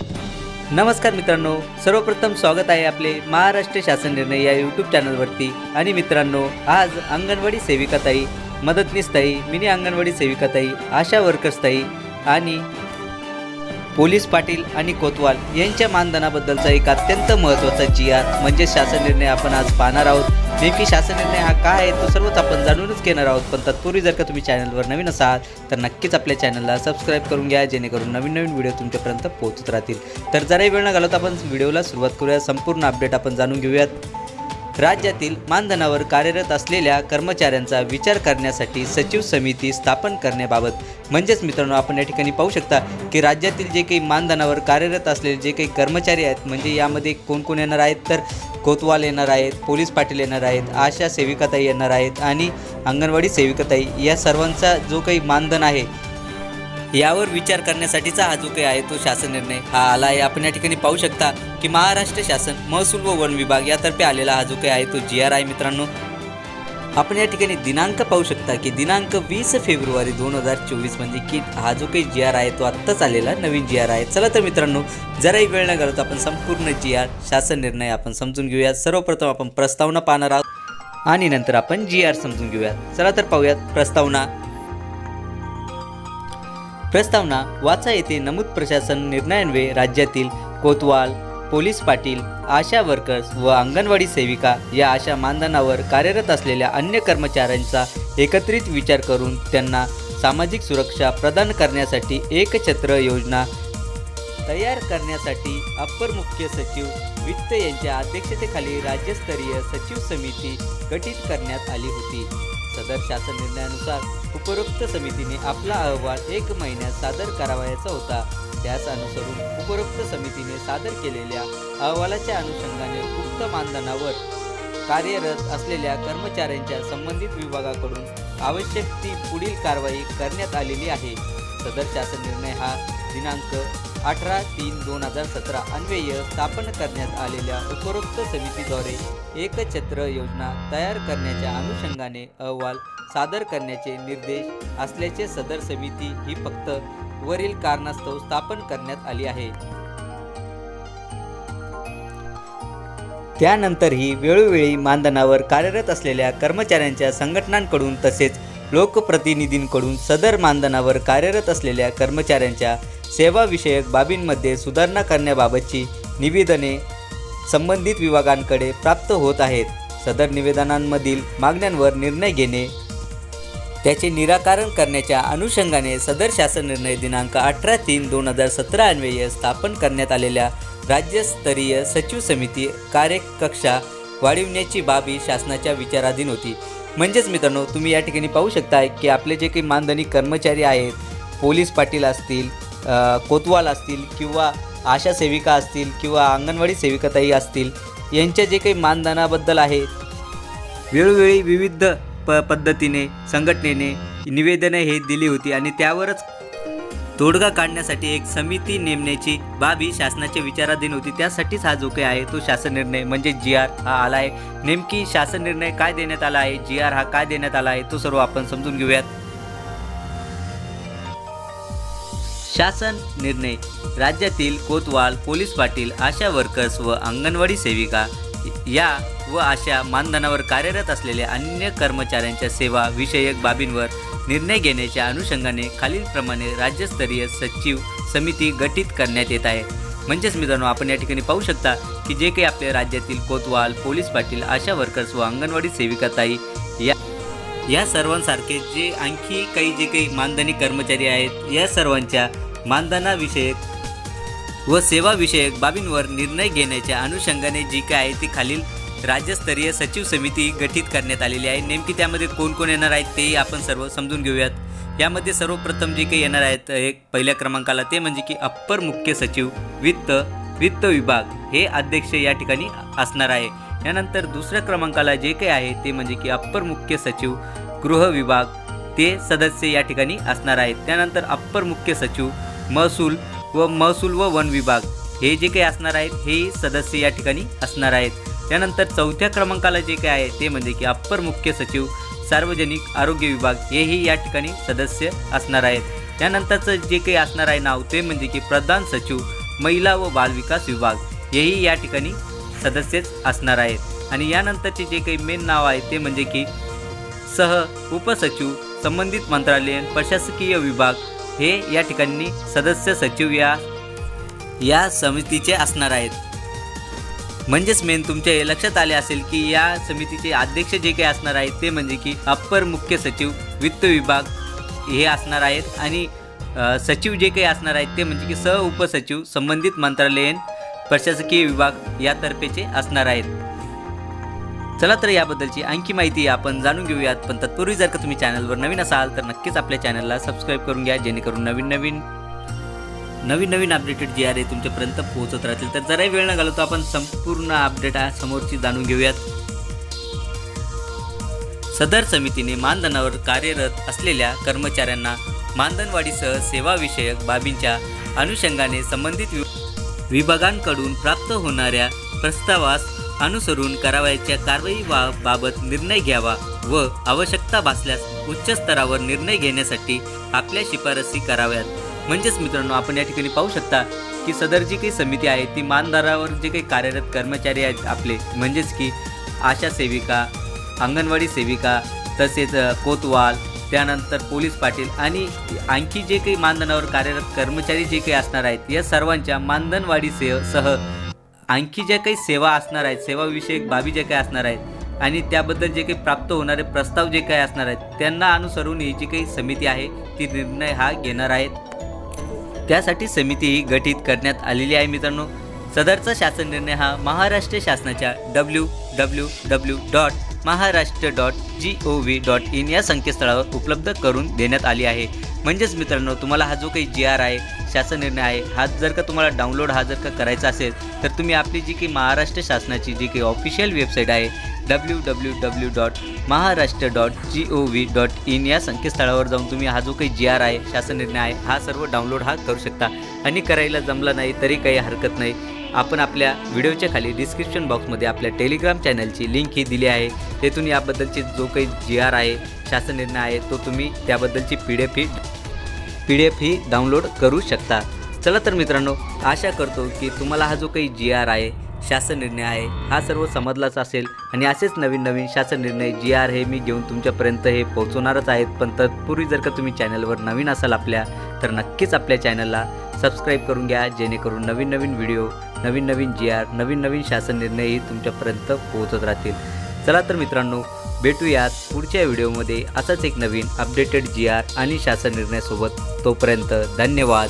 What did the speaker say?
नमस्कार मित्रांनो सर्वप्रथम स्वागत आहे आपले महाराष्ट्र शासन निर्णय या यूट्यूब चॅनलवरती आणि मित्रांनो आज अंगणवाडी सेविकाताई मदतनीसताई मिनी अंगणवाडी सेविकाताई आशा वर्कर्स ताई आणि पोलीस पाटील आणि कोतवाल यांच्या मानधनाबद्दलचा एक अत्यंत महत्त्वाचा जी आर म्हणजे शासन निर्णय आपण आज पाहणार आहोत. नेमकी शासन निर्णय हा काय आहे तो सर्वच आपण जाणूनच घेणार आहोत. पण तत्पूर्वी जर का तुम्ही चॅनलवर नवीन असाल तर नक्कीच आपल्या चॅनलला सबस्क्राईब करून घ्या जेणेकरून नवीन नवीन व्हिडिओ तुमच्यापर्यंत पोहोचत राहतील. तर जराही वेळ न घालवता आपण व्हिडिओला सुरुवात करूया. संपूर्ण अपडेट आपण जाणून घेऊयात. राज्यातील मानधनावर कार्यरत असलेल्या कर्मचाऱ्यांचा विचार करण्यासाठी सचिव समिती स्थापन करण्याबाबत. म्हणजेच मित्रांनो आपण या ठिकाणी पाहू शकता की राज्यातील जे काही मानधनावर कार्यरत असलेले जे काही कर्मचारी आहेत म्हणजे यामध्ये कोण कोण येणार आहेत? तर कोतवाल येणार आहेत पोलीस पाटील येणार आहेत आशा सेविकाताई येणार आहेत आणि अंगणवाडी सेविकाताई. या सर्वांचा जो काही मानधन आहे यावर विचार करण्यासाठीचा हा जो काही आहे तो शासन निर्णय हा आला आहे आपण या ठिकाणी पाहू शकता की महाराष्ट्र शासन महसूल व वन विभाग यातर्फे आलेला हा जो काही आहे तो जी आर आहे मित्रांनो. आपण या ठिकाणी दिनांक पाहू शकता की दिनांक वीस फेब्रुवारी दोन हजार चोवीस म्हणजे की हा जो काही जी आर आहे तो आत्ताच आलेला नवीन जी आर आहे. चला तर मित्रांनो जराही वेळ न घालवता आपण संपूर्ण जी आर शासन निर्णय आपण समजून घेऊया सर्वप्रथम आपण प्रस्तावना पाहणार आहोत आणि नंतर आपण जी आर समजून घेऊयात. चला तर पाहूयात प्रस्तावना. प्रस्तावना वाचा येथे नमूद प्रशासन निर्णयान्वये राज्यातील कोतवाल पोलीस पाटील आशा वर्कर्स व अंगणवाडी सेविका या अशा मानधनावर कार्यरत असलेल्या अन्य कर्मचाऱ्यांचा एकत्रित विचार करून त्यांना सामाजिक सुरक्षा प्रदान करण्यासाठी एकछत्र योजना तयार करण्यासाठी अप्पर मुख्य सचिव वित्त यांच्या अध्यक्षतेखाली राज्यस्तरीय सचिव समिती गठीत करण्यात आली होती. सदर शासन निर्णयानुसार उपरोक्त समितीने आपला अहवाल एक महिन्यात सादर करावयाचा होता. त्यास अनुसरून उपरोक्त समितीने सादर केलेल्या अहवालाच्या अनुषंगाने उक्त मानधनावर कार्यरत असलेल्या कर्मचाऱ्यांच्या संबंधित विभागाकडून आवश्यक ती पुढील कारवाई करण्यात आलेली आहे. सदर शासन निर्णय हा दिनांक अठरा तीन दोन हजार सतरा अन्वय स्थापन करण्यात आलेल्या उपरोक्त समितीद्वारे एकछत्र योजना तयार करण्याच्या अनुषंगाने अहवाल सादर करण्याचे निर्देश असल्याचे सदर समिती ही फक्त वरील कारणास्तव स्थापन करण्यात आली आहे. त्यानंतरही वेळोवेळी मानधनावर कार्यरत असलेल्या कर्मचाऱ्यांच्या संघटनांकडून तसेच लोकप्रतिनिधींकडून सदर मानधनावर कार्यरत असलेल्या कर्मचाऱ्यांच्या सेवाविषयक बाबींमध्ये सुधारणा करण्याबाबतची निवेदने संबंधित विभागांकडे प्राप्त होत आहेत. सदर निवेदनांमधील मागण्यांवर निर्णय घेणे त्याचे निराकरण करण्याच्या अनुषंगाने सदर शासन निर्णय दिनांक अठरा तीन दोन हजार सतरा अन्वये स्थापन करण्यात आलेल्या राज्यस्तरीय सचिव समिती कार्यकक्षा वाढविण्याची बाबी शासनाच्या विचाराधीन होती. म्हणजेच मित्रांनो तुम्ही या ठिकाणी पाहू शकता की आपले जे काही मानधनी कर्मचारी आहेत पोलीस पाटील असतील कोतवाल असतील किंवा आशा सेविका असतील किंवा अंगणवाडी सेविकाताई असतील यांच्या जे काही मानधनाबद्दल आहे वेळोवेळी विविध प पद्धतीने संघटनेने निवेदने हे दिली होती आणि त्यावरच तोडगा काढण्यासाठी एक समिती नेमण्याची बाब ही शासनाच्या विचाराधीन होती. त्यासाठीच हा जो काही आहे तो शासन निर्णय म्हणजे जी आर हा आला आहे. नेमकी शासन निर्णय काय देण्यात आला आहे? जी आर हा काय देण्यात आला आहे? तो सर्व आपण समजून घेऊयात. शासन निर्णय. राज्यातील कोतवाल पोलीस पाटील आशा वर्कर्स व अंगणवाडी सेविका या व अशा मानधनावर कार्यरत असलेल्या अन्य कर्मचाऱ्यांच्या सेवा विषयक बाबींवर निर्णय घेण्याच्या अनुषंगाने खालीलप्रमाणे राज्यस्तरीय सचिव समिती गठीत करण्यात येत आहे. म्हणजेच मित्रांनो आपण या ठिकाणी पाहू शकता की जे काही आपल्या राज्यातील कोतवाल पोलीस पाटील आशा वर्कर्स व अंगणवाडी सेविकाताई या या सर्वांसारखे जे आणखी काही जे काही मानधनी कर्मचारी आहेत या सर्वांच्या मानधनाविषयक व सेवाविषयक बाबींवर निर्णय घेण्याच्या अनुषंगाने जी काय आहे ती खालील राज्यस्तरीय सचिव समिती गठीत करण्यात आलेली आहे. नेमकी त्यामध्ये कोण कोण येणार आहेत तेही आपण सर्व समजून घेऊयात. यामध्ये सर्वप्रथम जे काही येणार आहेत एक पहिल्या क्रमांकाला ते म्हणजे की अप्पर मुख्य सचिव वित्त वित्त विभाग हे अध्यक्ष या ठिकाणी असणार आहे. यानंतर दुसऱ्या क्रमांकाला जे काही आहे ते म्हणजे की अप्पर मुख्य सचिव गृह विभाग ते सदस्य या ठिकाणी असणार आहेत. त्यानंतर अप्पर मुख्य सचिव महसूल व महसूल व वन विभाग हे जे काही असणार आहेत हेही सदस्य या ठिकाणी असणार आहेत. त्यानंतर चौथ्या क्रमांकाला जे काही आहे ते म्हणजे की अप्पर मुख्य सचिव सार्वजनिक आरोग्य विभाग हेही या ठिकाणी सदस्य असणार आहेत. त्यानंतरचं जे काही असणार आहे नाव ते म्हणजे की प्रधान सचिव महिला व बालविकास विभाग हेही या ठिकाणी सदस्यच असणार आहेत. आणि यानंतरचे जे काही मेन नाव आहे ते म्हणजे की सह उपसचिव संबंधित मंत्रालयीन प्रशासकीय विभाग हे या ठिकाणी सदस्य सचिव या या समितीचे असणार आहेत. म्हणजेच मेन तुमच्या हे लक्षात आले असेल की या समितीचे अध्यक्ष जे काही असणार आहेत ते म्हणजे की अप्पर मुख्य सचिव वित्त विभाग हे असणार आहेत. आणि सचिव जे काही असणार आहेत ते म्हणजे की सह उपसचिव संबंधित मंत्रालयीन प्रशासकीय विभाग यातर्फेचे असणार आहेत. चला तर याबद्दलची आणखी माहिती आपण जाणून घेऊयात पण तत्पूर्वी जर का तुम्ही चॅनलवर नवीन असाल तर नक्कीच आपल्या चॅनलला सबस्क्राईब करून घ्या जेणेकरून नवीन नवीन नवीन नवीन अपडेटेड जे आहे तुमच्यापर्यंत पोहोचत राहतील. तर जराही वेळ न घालवतो आपण संपूर्ण अपडेट आहे समोरची जाणून घेऊयात. सदर समितीने मानधनावर कार्यरत असलेल्या कर्मचाऱ्यांना मानधनवाढीसह सेवाविषयक बाबींच्या अनुषंगाने संबंधित वि- विभागांकडून प्राप्त होणाऱ्या प्रस्तावास अनुसरून करावयाच्या कारवाई बाबत निर्णय घ्यावा व आवश्यकता भासल्यास उच्च स्तरावर निर्णय घेण्यासाठी आपल्या शिफारसी कराव्यात. म्हणजेच मित्रांनो आपण या ठिकाणी पाहू शकता की सदर जी काही समिती आहे ती मानधनावर जे काही कार्यरत कर्मचारी आहेत आपले म्हणजेच की आशा सेविका अंगणवाडी सेविका तसेच कोतवाल त्यानंतर पोलीस पाटील आणि आणखी जे काही मानधनावर कार्यरत कर्मचारी जे काही असणार आहेत या सर्वांच्या मानधनवाढी से सह आणखी ज्या काही सेवा असणार आहेत सेवाविषयक बाबी जे काही असणार आहेत आणि त्याबद्दल जे काही प्राप्त होणारे प्रस्ताव जे काही असणार आहेत त्यांना अनुसरून ही जी काही समिती आहे ती निर्णय हा घेणार आहेत. त्यासाठी समिती ही गठीत करण्यात आलेली आहे मित्रांनो. सदरचा शासन निर्णय हा महाराष्ट्र शासनाच्या W W W dot Maharashtra dot G O V dot in या संकेतस्थळावर उपलब्ध करून देण्यात आली आहे. म्हणजेच मित्रांनो तुम्हाला हा जो काही जी आर आहे शासन निर्णय आहे हा जर का तुम्हाला डाउनलोड हा जर का करायचा असेल तर तुम्ही आपली जी की महाराष्ट्र शासनाची जी काही ऑफिशियल वेबसाईट आहे W W W dot Maharashtra dot G O V dot in या संकेतस्थळावर जाऊन तुम्ही हा जो काही जी आर आहे शासन निर्णय आहे हा सर्व डाउनलोड हा करू शकता. आणि करायला जमला नाही तरी काही हरकत नाही. आपण आपल्या व्हिडिओच्या खाली डिस्क्रिप्शन बॉक्समध्ये आपल्या टेलिग्राम चॅनलची लिंक ही दिली आहे. तेथून याबद्दलची जो काही जी आर आहे शासन निर्णय आहे तो तुम्ही त्याबद्दलची पी डी एफ ही पी डी एफ ही डाउनलोड करू शकता. चला तर मित्रांनो आशा करतो की तुम्हाला हा जो काही जी आर आहे शासन निर्णय आहे हा सर्व समजलाच असेल. आणि असेच नवीन नवीन शासन निर्णय जी आर हे मी घेऊन तुमच्यापर्यंत हे पोहोचवणारच आहेत. पण तत्पूर्वी जर का तुम्ही चॅनलवर नवीन असाल आपल्या तर नक्कीच आपल्या चॅनलला सबस्क्राईब करून घ्या जेणेकरून नवीन नवीन व्हिडिओ नवीन नवीन जी आर नवीन नवीन शासन निर्णयही तुमच्यापर्यंत पोहोचत राहतील. चला तर मित्रांनो भेटूयात पुढच्या व्हिडिओमध्ये. असाच एक नवीन अपडेटेड जी आर आणि शासन निर्णयासोबत. तोपर्यंत धन्यवाद.